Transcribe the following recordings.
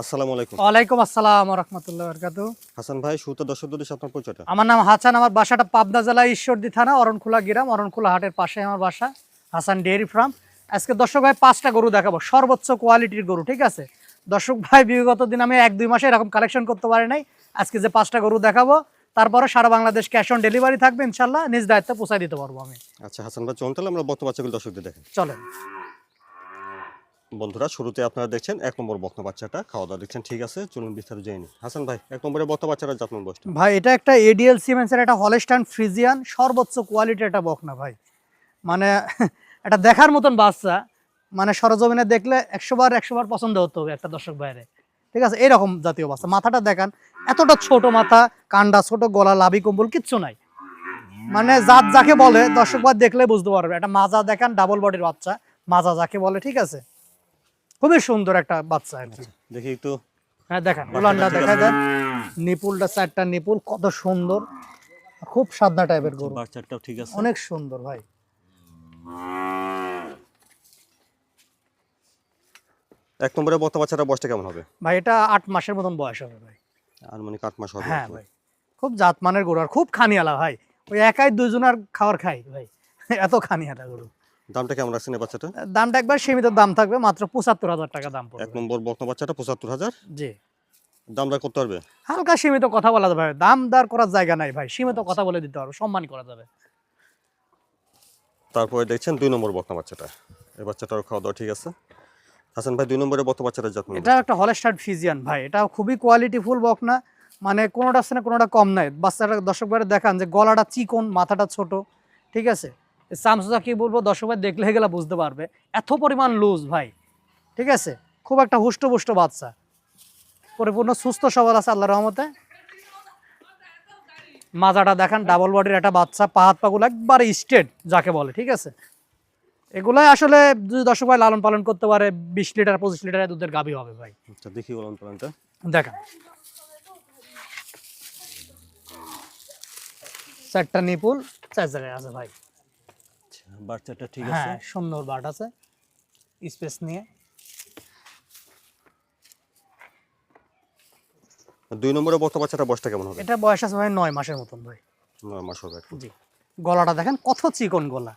আসসালামু আলাইকুম। ওয়ালাইকুম আসসালাম রহমতুল্লাহ বরকাত। হাসান ভাই শুরুতে দর্শক দর্শক আপনার পরিচয়টা? আমার নাম হাসান আমার বাসাটা পাবনা জেলা ঈশ্বরদী থানা অরণখোলা গ্রাম অরণখোলা হাটের পাশে আমার বাসা হাসান ডেয়ারি ফার্ম। আজকে দর্শক ভাই পাঁচটা গরু দেখাবো সর্বোচ্চ কোয়ালিটির গরু ঠিক আছে? দর্শক ভাই বিগত দিন আমি এক দুই মাসে এরকম কালেকশন করতে পারি নাই। আজকে যে পাঁচটা গরু দেখাবো তারপরে সারা বাংলাদেশ ক্যাশ অন ডেলিভারি থাকবে ইনশাল্লাহ নিজ দায়িত্বে পৌঁছায় দিতে পারব আমি। আচ্ছা হাসান ভাই চলুন তাহলে আমরা বাচ্চাগুলো দর্শকদের দেখেন চলেন। বন্ধুরা, শুরুতে আপনারা দেখছেন এক নম্বর বক্ত বাচ্চাটা। খাওয়া দাওয়া দেখছেন, ঠিক আছে? চলুন বিস্তারিত জেনে হাসান ভাই, এক নম্বরে বক্ত বাচ্চাটা যত্ন বসটা ভাই, এটা একটা এডিএল সিমেন্সের একটা হলস্টাইন ফ্রিজিয়ান সর্বোচ্চ কোয়ালিটির একটা বকনা ভাই। মানে এটা দেখার মতন বাচ্চা। মানে সরজমিনে দেখলে একশো বার একশো বার পছন্দ হতো একটা দর্শক বাইরে। ঠিক আছে? এরকম জাতীয় বাচ্চা। মাথাটা দেখান, এতটা ছোট মাথা, কান্ডা, ছোট গলা, লাভি, কম্বল, কিচ্ছু নাই। মানে জাত যাকে বলে, দর্শক বার দেখলে বুঝতে পারবে। একটা মাজা দেখান ডাবল বডির বাচ্চা। মাজা যাকে বলে, ঠিক আছে? খুবই সুন্দর একটা বাচ্চা আর কি দেখি একটু। হ্যাঁ দেখেন উলানটা দেখা দেন। নিপুলটা চারটা নিপুল কত সুন্দর। খুব সাদনা টাইপের গরু। বাচ্চাটাও ঠিক আছে। অনেক সুন্দর ভাই। এক নম্বরে বক্ত বাচ্চাটা বয়সটা কেমন হবে? ভাই এটা আট মাসের মতন বয়স হবে ভাই। আর মানে কাঠ মাস হবে হ্যাঁ ভাই। খুব জাতমানের গরু আর খুব খানিয়ালা ভাই। ওই একাই দুজনের খাবার খাই ভাই। এত খানিয়ালা গরু। দামটা কেমন রাখছেন এই বাচ্চাটা? দামটা একবার সীমিত দাম থাকবে মাত্র পঁচাত্তর হাজার টাকা দাম এক নম্বর বক্ত বাচ্চাটা পঁচাত্তর হাজার? জি। দামটা করতে পারবে? হালকা সীমিত কথা বলা যাবে ভাই। দাম দর করার জায়গা নাই ভাই সীমিত কথা বলে দিতে পারব সম্মান করা যাবে। তারপরে দেখছেন দুই নম্বর বক্ত বাচ্চাটা। এই বাচ্চাটার খাওয়া দাওয়া ঠিক আছে। হাসান ভাই দুই নম্বরে বক্ত বাচ্চাটার যত্ন এটা একটা হলস্টার্ট ফিজিয়ান ভাই এটা খুবই কোয়ালিটিফুল বক না মানে কোনোটা আছে না কোনোটা কম নাই। বাচ্চাটা দর্শক দেখান যে গলাটা চিকন মাথাটা ছোট ঠিক আছে? চামচা কি বলব দর্শক ভাই দেখলে গেলে বুঝতে পারবে। এত পরিমাণ লুজ ভাই। ঠিক আছে? খুব একটা হুষ্টপুষ্ট বাচ্চা। পরিপূর্ণ সুস্থ সবল আছে আল্লাহ রহমতে। মাজাটা দেখান ডাবল বডির একটা বাচ্চা পা হাত পাগুলো একবারে স্টেট যাকে বলে ঠিক আছে? এগুলাই আসলে যদি দর্শক ভাই লালন পালন করতে পারে বিশ লিটার পঁচিশ লিটার দুধের গাভী হবে ভাই। আচ্ছা দেখি বলুন প্লানটা। দেখান। চারটা নিপুল চার জায়গায় আছে ভাই। বাচ্চাটা ঠিক হ্যাঁ সুন্দর বাট আছে। স্পেস নিয়ে। দুই নম্বরে বক্ত বাচ্চাটা বয়সটা কেমন হবে? এটা বয়স আছে ভাই নয় মাসের মতন ভাই। নয় মাস হবে জি। গলাটা দেখেন কত চিকন গলা।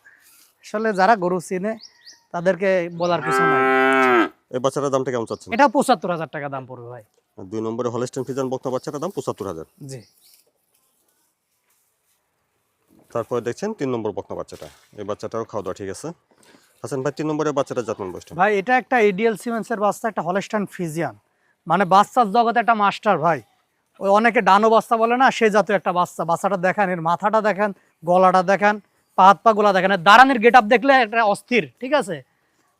আসলে যারা গরু চিনে তাদেরকে বলার কিছু নাই। এই বাচ্চাটার দামটা কেমন চাচ্ছেন? এটা পঁচাত্তর হাজার টাকা দাম পড়বে ভাই। দুই নম্বরে হলস্টেন ফিজান বক্তা বাচ্চাটার দাম পঁচাত্তর হাজার। জি। তারপরে দেখছেন তিন নম্বর বক্তা বাচ্চাটা। এই বাচ্চাটাও খাওয়া দাওয়া ঠিক আছে। হাসান ভাই তিন নম্বরের বাচ্চাটা যত্ন বয়সটা ভাই এটা একটা এডিএল সিমেন্সের বাচ্চা একটা হলস্টান ফিজিয়ান মানে বাচ্চার জগতে একটা মাস্টার ভাই। ওই অনেকে ডানো বাচ্চা বলে না সে জাতীয় একটা বাচ্চা। বাচ্চাটা দেখেন এর মাথাটা দেখেন গলাটা দেখেন পা হাত পা গোলা দেখেন। দাঁড়ানির গেট আপ দেখলে একটা অস্থির ঠিক আছে?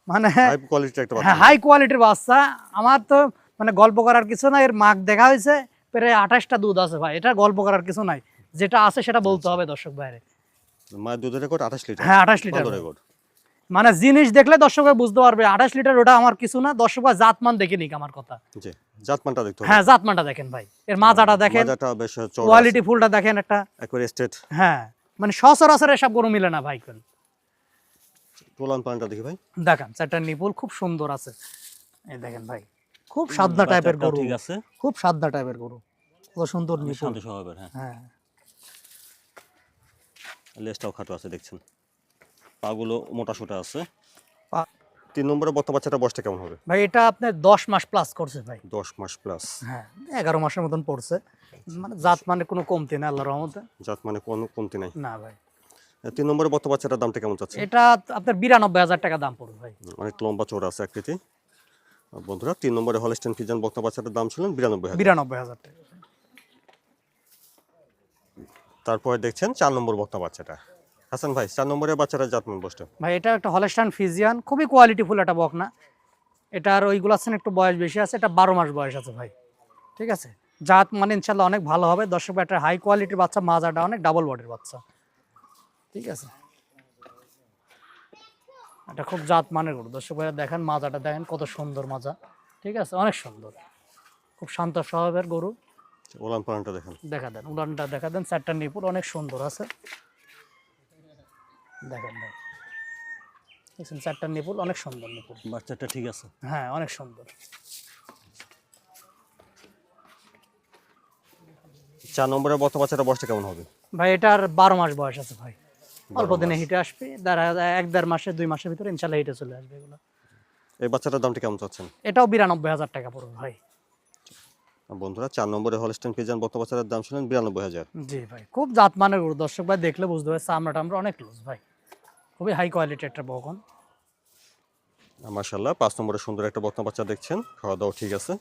মানে হাই কোয়ালিটির একটা হ্যাঁ বাচ্চা হাই কোয়ালিটির বাচ্চা। আমার তো মানে গল্প করার কিছু না এর মাক দেখা হয়েছে। প্রায় আঠাশটা দুধ আছে ভাই এটা গল্প করার কিছু নাই। যেটা আছে সেটা বলতে হবে দর্শক বাইরে মায়ের দুধের রেকর্ড আঠাশ লিটার। হ্যাঁ আঠাশ লিটার। রেকর্ড মানে জিনিস দেখলে দর্শক বুঝতে পারবে আঠাশ লিটার ওটা আমার কিছু না দর্শক জাতমান দেখে নিক আমার কথা। জি জাতমানটা দেখতে হবে। হ্যাঁ জাতমানটা দেখেন ভাই। এর মাজাটা দেখেন। মাজাটা বেশ চওড়া কোয়ালিটি ফুলটা দেখেন একটা। একবারে স্টেট হ্যাঁ মানে সচরাচর এসব গরু মিলে না ভাই কোন। টোলান পানটা দেখি ভাই। দেখেন চারটা নিপুল খুব সুন্দর আছে। এই দেখেন ভাই খুব সাদা টাইপের গরু। ঠিক আছে। খুব সাদা টাইপের গরু। কত সুন্দর নিপুল। হ্যাঁ। হ্যাঁ। লেজটাও খাটো আছে দেখছেন। পাগুলো মোটা সোটা আছে তিন নম্বরে বক্তা বাচ্চাটা বয়সটা কেমন হবে? ভাই এটা আপনার দশ মাস প্লাস করছে ভাই। দশ মাস প্লাস হ্যাঁ এগারো মাসের মতন পড়ছে। মানে জাত মানে কোনো কমতি না আল্লাহর রহমতে। জাত মানে কোনো কমতি নাই? না ভাই। তিন নম্বরে বক্তা বাচ্চাটার দামটা কেমন চাচ্ছে? এটা আপনার বিরানব্বই হাজার টাকা দাম পড়বে ভাই। অনেক লম্বা চওড়া আছে আকৃতি। বন্ধুরা তিন নম্বরে হলস্টেন ফিজান বক্তা বাচ্চাটার দাম ছিলেন বিরানব্বই হাজার। বিরানব্বই হাজার টাকা। তারপরে দেখছেন চার নম্বর বক্তা বাচ্চাটা। হাসান ভাই, চার নম্বরের বাচ্চাটা জাতমান বসটা। ভাই, এটা একটা হলস্টান ফিজিয়ান, খুবই কোয়ালিটিফুল একটা বকনা এটার ওইগুলো আছেন একটু বয়স বেশি আছে, এটা বারো মাস বয়স আছে ভাই। ঠিক আছে? জাত মানে ইনশাল্লাহ অনেক ভালো হবে। দর্শক একটা হাই কোয়ালিটির বাচ্চা, মাজাটা অনেক ডাবল বডির বাচ্চা। ঠিক আছে? এটা খুব জাত মানের গরু। দর্শক ভাইরা দেখেন, মাজাটা দেখেন, কত সুন্দর মাজা। ঠিক আছে? অনেক সুন্দর। খুব শান্ত স্বভাবের গরু। আচ্ছা, উলান পালানটা দেখেন। দেখা দেন উলানটা দেখা দেন চারটা নিপুর অনেক সুন্দর আছে। দেখেন ভাই চারটা নিপুল অনেক সুন্দর নিপুল বাচ্চাটা ঠিক আছে? হ্যাঁ অনেক সুন্দর। চার নম্বরের বর্তমান বাচ্চাটা বয়সটা কেমন হবে? ভাই এটার বারো মাস বয়স আছে ভাই। অল্প দিনে হিটে আসবে এক দেড় মাসে দুই মাসের ভিতরে ইনশাল্লাহ হিটে চলে আসবে এগুলো। এই বাচ্চাটার দামটা কেমন চাচ্ছেন? এটাও বিরানব্বই হাজার টাকা পড়বে ভাই। বন্ধুরা চার নম্বরে হলস্টেন ফিজান বর্তমান দাম শুনেন বিরানব্বই হাজার। জি ভাই খুব জাতমানের গরু। দর্শক ভাই দেখলে বুঝতে পারছে আমরা টামরা অনেক লুজ ভাই। খুবই হাই কোয়ালিটি একটা বকন। মার্শাল্লাহ পাঁচ নম্বরে সুন্দর একটা বর্তমান বাচ্চা দেখছেন খাওয়া দাওয়া ঠিক আছে।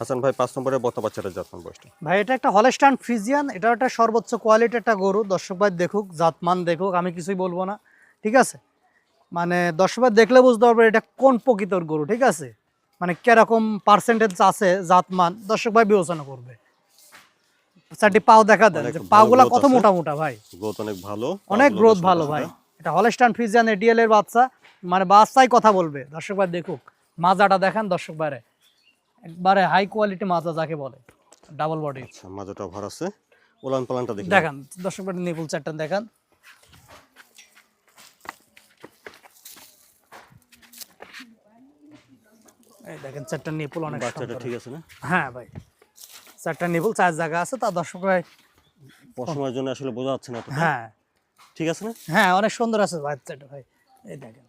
হাসান ভাই পাঁচ নম্বরে বর্তমান বাচ্চাটার জাতমান বয়সটা? ভাই এটা একটা হলস্টান ফ্রিজিয়ান এটা একটা সর্বোচ্চ কোয়ালিটি একটা গরু। দর্শক ভাই দেখুক জাতমান দেখুক আমি কিছুই বলব না ঠিক আছে? মানে দর্শক ভাই দেখলে বুঝতে পারবে এটা কোন প্রকৃতর গরু ঠিক আছে? মানে কীরকম পার্সেন্টেজ আছে জাতমান? দর্শক ভাই বিবেচনা করবে। চারটি পাও দেখা দেন অনেক যে পাগুলা কত মোটা মোটা ভাই? গ্রোথ অনেক ভালো অনেক গ্রোথ ভালো ভাই। এটা হলস্টান ফ্রিজিয়ান এডিএল এর বাচ্চা। মানে বাচ্চাই কথা বলবে। দর্শক ভাই দেখুক মাজাটা দেখান দর্শক বাইরে একবারে হাই কোয়ালিটি মাজা যাকে বলে। ডাবল বডি আচ্ছা মাজাটা ভর আছে। উলান পালানটা দেখি। দেখান দর্শক ভাই নিপুল চারটা দেখান। এই দেখেন চারটা নিপুল অনেক বাচ্চাটা ঠিক আছে না? হ্যাঁ ভাই। চারটা নিপুল চার জায়গা আছে তা দর্শক ভাই পশমের জন্য আসলে বোঝা যাচ্ছে না হ্যাঁ। ঠিক আছে না? হ্যাঁ অনেক সুন্দর আছে বাচ্চাটা ভাই। এই দেখেন।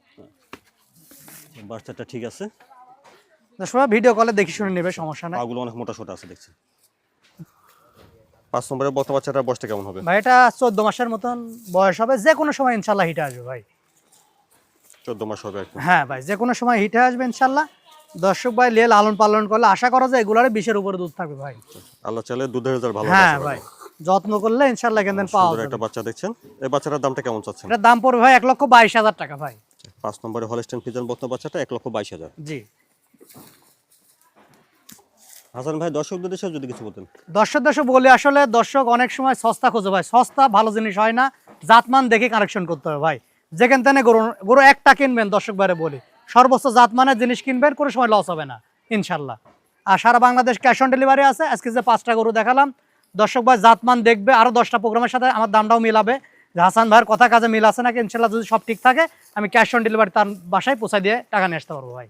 বাচ্চাটা ঠিক আছে। দর্শক ভিডিও কলে দেখে শুনে নেবে সমস্যা নাই। পাগুলো অনেক মোটা সোটা আছে দেখছি। পাঁচ নম্বরের বর্তমান বাচ্চাটার বয়সটা কেমন হবে? ভাই এটা চোদ্দ মাসের মতন বয়স হবে যে কোনো সময় ইনশাল্লাহ হিটে আসবে ভাই। চোদ্দ মাস হবে হ্যাঁ ভাই যে কোনো সময় হিটে আসবে ইনশাল্লাহ। দর্শক ভাই লিয়ে লালন পালন করলে আশা করা যায় এগুলার বিশের উপরে দুধ থাকবে ভাই। আল্লাহ চাইলে দুধের রেজাল্ট ভালো হ্যাঁ ভাই যত্ন করলে ইনশাল্লাহ কেন পাওয়া যাবে একটা বাচ্চা দেখছেন। এই বাচ্চাটার দামটা কেমন চাচ্ছেন? এটার দাম পড়বে ভাই এক লক্ষ বাইশ হাজার টাকা ভাই। পাঁচ নম্বরে হলস্টেন ফিজান বর্তমান বাচ্চাটা এক লক্ষ বাইশ হাজার। জি। হাসান ভাই দর্শকদের দেশে যদি কিছু বলতেন। দর্শক দর্শক বলি আসলে দর্শক অনেক সময় সস্তা খোঁজে ভাই সস্তা ভালো জিনিস হয় না জাতমান দেখে কালেকশন করতে হবে ভাই। যেখান থেকে গরু গরু একটা কিনবেন দর্শক বাইরে বলি সর্বোচ্চ জাত মানের জিনিস কিনবেন কোনো সময় লস হবে না, ইনশাল্লাহ। আর সারা বাংলাদেশ ক্যাশ অন ডেলিভারি আছে, আজকে যে পাঁচটা গরু দেখালাম, দর্শক ভাই জাতমান দেখবে আরও দশটা প্রোগ্রামের সাথে আমার দামটাও মিলাবে। হাসান ভাইয়ের কথা কাজে মিল আছে নাকি, ইনশাল্লাহ যদি সব ঠিক থাকে, আমি ক্যাশ অন ডেলিভারি তার বাসায় পৌঁছায় দিয়ে টাকা নিয়ে আসতে পারব ভাই।